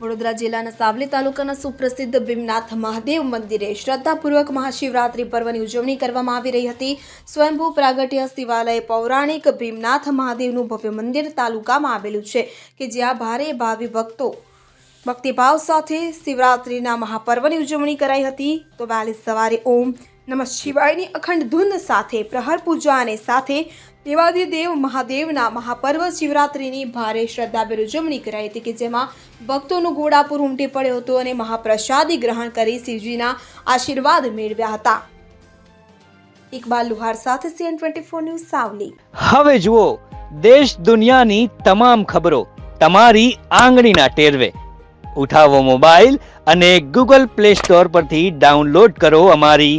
વડોદરા જિલ્લાના સાવલી તાલુકાના સુપ્રસિદ્ધ ભીમનાથ મહાદેવ મંદિરે શ્રદ્ધાપૂર્વક મહાશિવરાત્રિ પર્વની ઉજવણી કરવામાં આવી રહી હતી. સ્વયંભૂ પ્રાગટ્ય શિવાલય પૌરાણિક ભીમનાથ મહાદેવનું ભવ્ય મંદિર તાલુકામાં આવેલું છે કે જ્યાં ભારે ભાવિ ભક્તો ભક્તિભાવ સાથે શિવરાત્રિના મહાપર્વની ઉજવણી કરાઈ હતી. તો વહેલી સવારે ઓમ નમઃ શિવાયની અખંડ ધૂન સાથે, પ્રહર પૂજા અને સાથે દેવાદિદેવ મહાદેવના મહાપર્વ શિવરાત્રિની ભારે શ્રદ્ધાભેર ઉજવણી કરાઈ હતી કે જેમાં ભક્તોનું ઘોડાપુર ઉમટી પડ્યો હતો અને મહાપ્રસાદી ગ્રહણ કરી શિવજીના આશીર્વાદ મેળવ્યા હતા. ઇકબાલ લુહાર સાથે CN twenty four news Savli. હવે જુઓ, દેશ દુનિયાની તમામ ખબરો તમારી આંગળીના ટેરવે. ઉઠાવો મોબાઈલ અને ગૂગલ પ્લે સ્ટોર પરથી ડાઉનલોડ કરો અમારી